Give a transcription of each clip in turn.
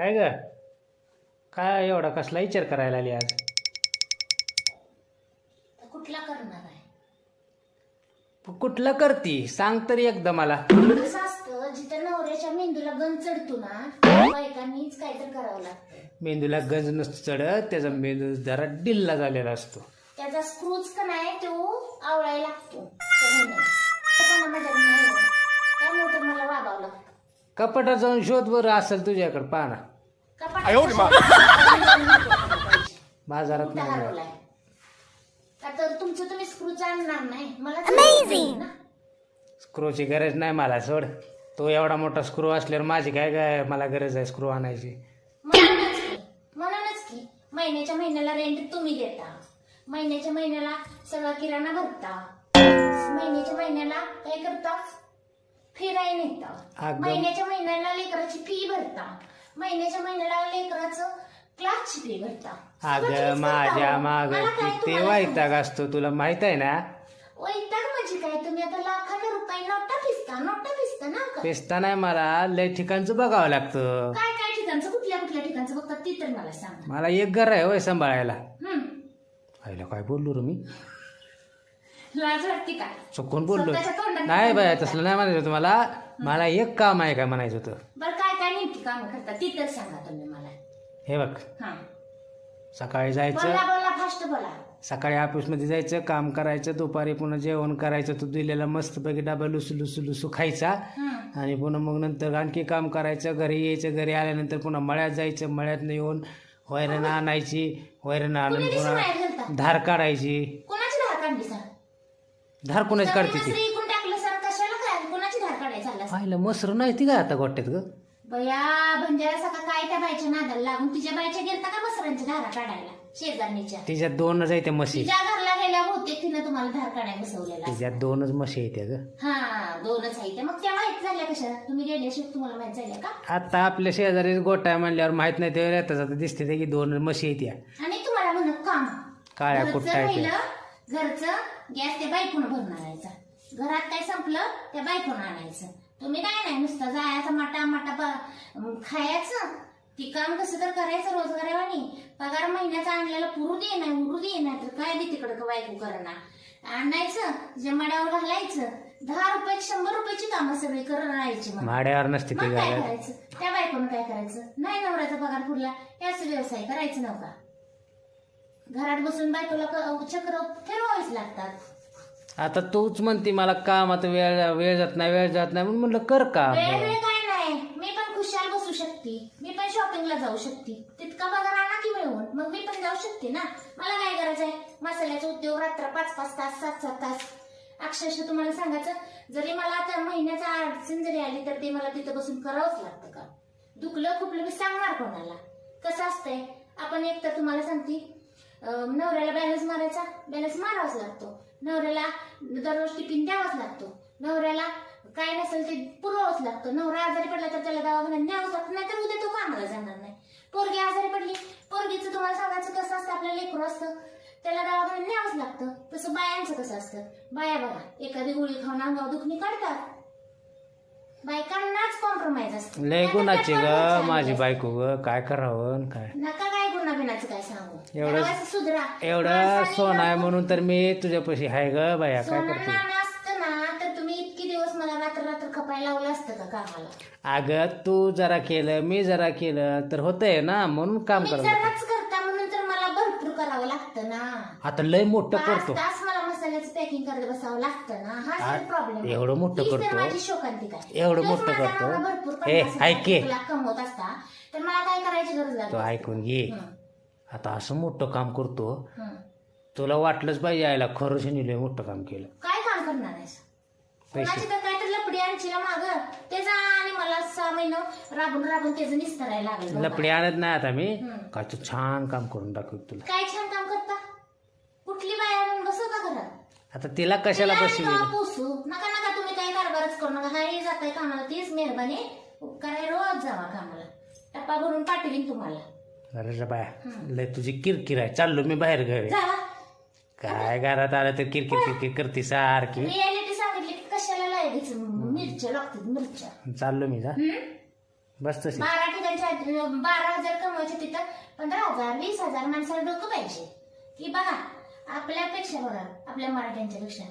काय ग? काय एवढा कसला विचार करायला आली आज? कुठला करणार आहे? कुठलं करती? सांग तरी एकदा मला. असं असतं जिथं नवऱ्याच्या मेंदूला गण चढतो ना त्या बायकांनीच काहीतरी करावं लागतं. मेंदूला गंज नसतो चढत त्याचा मेंदू जरा डिल्ला झालेला असतो. त्याचा का नाही तो आवळायला लागतो. त्या ह्याने. तो पण माझ्याकडे नाही. त्यामुळे तर मला वागावं लागतं. कपाटात जाऊन शोध बरं असेल तुझ्याकडे पाहा कपाट बाजारात नाही मिळत. हरवलाय? का तर तुमचं तुम्ही स्क्रू आणणार नाही. मला ना. स्क्रूची गरज नाही मला सोड. तो एवढा मोठा स्क्रू असल्यावर माझी काय काय मला गरज आहे स्क्रू आणायची? म्हणूनच की म्हणूनच की महिन्याच्या महिन्याला रेंट तुम्ही देता. महिन्याच्या महिन्याला सगळा किराणा भरता. महिन्याच्या महिन्याला काय करता? फिराय नेता. अगं. महिन्याच्या महिन्याला लेकराची फी भरता. महिन्याच्या महिन्याला लेकराचं भरता सगळं अगं माझ्या. माग काय किती तुम्हाला वैताग असतो तुला माहीत आहे ना? वैताग म्हणजे काय? तुम्ही आता लाखाने रुपये नोटा फिसता नोटा फिसता ना का? पेसता नाही मला लय ठिकाणचं बघावं लागतं. काय काय ठिकाणचं? कुठल्या कुठल्या ठिकाणचं बघतात ती तर मला सांगा. मला एक घर आहे होय सांभाळायला. हम्म. आईला काय बोललो रे मी? लाज वाटते का? चुकून बोललो. स्वतःच्या तोंडात नाही बाया. तसलं नाही म्हणायचं होतं मला मला एक काम आहे काय म्हणायचं होतं? बरं काय नेमकी कामं करता ती तर सांगा तुम्ही मला हे बघ. हा. सकाळी जायचं. बोला बोला फास्ट बोला. सकाळी ऑफिसमध्ये जायचं काम करायचं दुपारी पुन्हा जेवण करायचं तू दिलेला मस्तपैकी डबा लुसू लुसू लुसू खायचा. आणि पुन्हा मग नंतर आणखी काम करायचं घरी यायचं घरी आल्यानंतर पुन्हा मळ्यात जायचं मळ्यातनं येऊन वैरण आणायची वैरण आणून कुणी दिसून पुन्हा घालता धार काढायची. कोणाची धार काढली सर धार कुणाची काढते ती? स्त्री इकून टाकलं सर कशाला काय? कोणाची धार काढायची झाला पाहिलं मसर नाही ती का आता गोट्यात ग? बया भंजारा सका काय त्या बायच्या नादाला लागून? तिच्या बायच्या गेलता का मसरांच्या धारा काढायला शेजारणीच्या. तिच्यात दोनच आहे त्या म्हशी. तिच्या घरला गेल्या बहुतेक तिनं तुम्हाला धार काढायला बसवलेला. तिच्यात दोनच म्हशी आहेत ग. हा दोनच आहे ते मग त्या माहीत झाल्या कशा? तुम्ही गेल्याशिवाय तुम्हाला माहीत झाल्या का? आता आपल्या शेजारी गोटा म्हणल्यावर माहीत नाही ते येतात आता दिसते ते की दोन म्हशी आहेत या आणि तुम्हाला म्हणू काम. काळ्या घरचं आहेत त्या. राहिलं घरचं गॅस त्या बायकोनं भरून आणायचा. घरात काय संपलं त्या बायकोनं आणायचं. तुम्ही काय नाही नुसतं जायचं माटा माटा खायचं. ती काम कसं तर करायचं रोजगारावानी. पगार महिन्याचा आणलेला पुरू दे नाही उरू दे नाही तर काय दे तिकडं का बायको करणार. आणायचं जमाड्यावर घालायचं. दहा रुपये शंभर रुपयाची कामं सगळी करत राहायची मग माड्यावर नसते मग काय करायचं? त्या बायकोनं काय करायचं? नाही नवऱ्याचा पगार पुरला याच व्यवसाय करायचं नव्हता. घरात बसून बायकोला चक्र फिरवावीच लागतात. आता तूच म्हणते मला काम आता वेळ वेळ जात नाही वेळ जात नाही म्हणून म्हणलं कर का वेळ वेळ काय नाही. मी पण खुशाल बसू शकते. मी पण शॉपिंगला जाऊ शकते. तितका पगार आला की मिळवून. मग मी पण जाऊ शकते ना? मला काय करायचं आहे? मसाल्याचा उद्योग रात्र पाच पाच तास सात सात तास. अक्षरशः तुम्हाला सांगायचं जरी मला त्या महिन्याचा अडचण जरी आली तर ते मला तिथं बसून करावंच लागतं का? दुखलं खुपलं मी सांगणार कोणाला? कसं असतंय? आपण एक तर तुम्हाला सांगते नवऱ्याला बॅलन्स मारायचा बॅलन्स मारावाच लागतो. नवऱ्याला दररोज टिफिन द्यावाच लागतो. नवऱ्याला काय नसेल ते पुरवावंच लागतं. नवरा आजारी पडला तर त्याला दवाखान्यात न्यावंच लागतं. नाहीतर उद्या तो कामाला जाणार नाही. पोरगी आजारी पडली पोरगीचं तुम्हाला सांगायचं कसं असतं आपलं लेकरू असतं त्याला दवाखान्यात न्यावंच लागतं. तसं बायांचं कसं असतं? बाया बघा एखादी गोळी खाऊन अंगावर दुखणी काढतात. बायकांनाच कॉम्प्रोमाइज असतं. लय गुणाची ग माझी. बायको ग काय करावं आणि काय? नका काय गुन्हा बिनाचं काय सांगू. एवढं- सुधरा. एवढं माणसाने सोनं आहे म्हणून तर मी तुझ्यापाशी आहे ग बाया काय सोनं करते? नाणं असतं ना तर तुम्ही इतके दिवस मला रात्र रात्र खपायला लावलं असतं का कामाला? अगं तू जरा केलं मी जरा केलं तर होतंय ना म्हणून काम मी करत जराच करता म्हणून तर मला भरपूर करावं लागतं ना. आता लय मोठं पाच करतो. तास मसाल्याचं पॅकिंग करत बसावं लागतं ना. हा प्रॉब्लेम एवढं मोठं करतो. माझी शोकांतिक आहे एवढं मोठं करतो. पन्नास ऐक कमवत असता तर मला काय करायची गरज ऐकून घे. हं, आता असं मोठं काम करतो हं. तुला वाटलंच पाहिजे यायला खरंच लय मोठं काम केलं. काय काम करणार आहेस? पैसे. कोणाची तर काय तर लपडी माग. त्याचा आणि मला सहा महिनं राबून राबून त्याचं निस्तरायला लागलं लपडी आणत नाही आता मी. हं. काय तू छान काम करून दाखव तुला. काय छान काम करता कुठली बाय आणून बसवता घरात आता तिला कशाला बसवी पोसू नका नका तुम्ही काही कारभारच करू नका. हाय जाताय कामाला तीच मेहरबानी. उपकार रोज जावा कामाला. टप्पा भरून पाठवीन तुम्हाला. अरे रे बाया लय तुझी किरकिर आहे. चाललो मी बाहेर घरी. जावा काय घरात आलं तर किरकिर किरकिर करते सारखी. रियालिटी सांगितली की कशाला लागायचं मिरच्या लागतात मिरच्या. चाललो मी जा. हं? बस तशी. मराठ्यांच्या अं, बारा हजार कमवायचे तिथं. पंधरा हजार वीस हजार माणसाला डोकं पाहिजे. की बघा आपल्यापेक्षा बघा आपल्या मराठ्यांच्या पेक्षा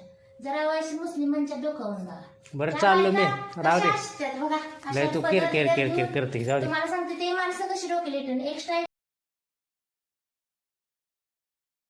जरा वयस मुस्लिमांच्या डोकं बघा. बरं चाललो मी. राहू दे. लय तू किर किर किर किर करते जाऊ दे. तुम्हाला सांगते ते माणसं कशी डोके लेटून एक्स्ट्रा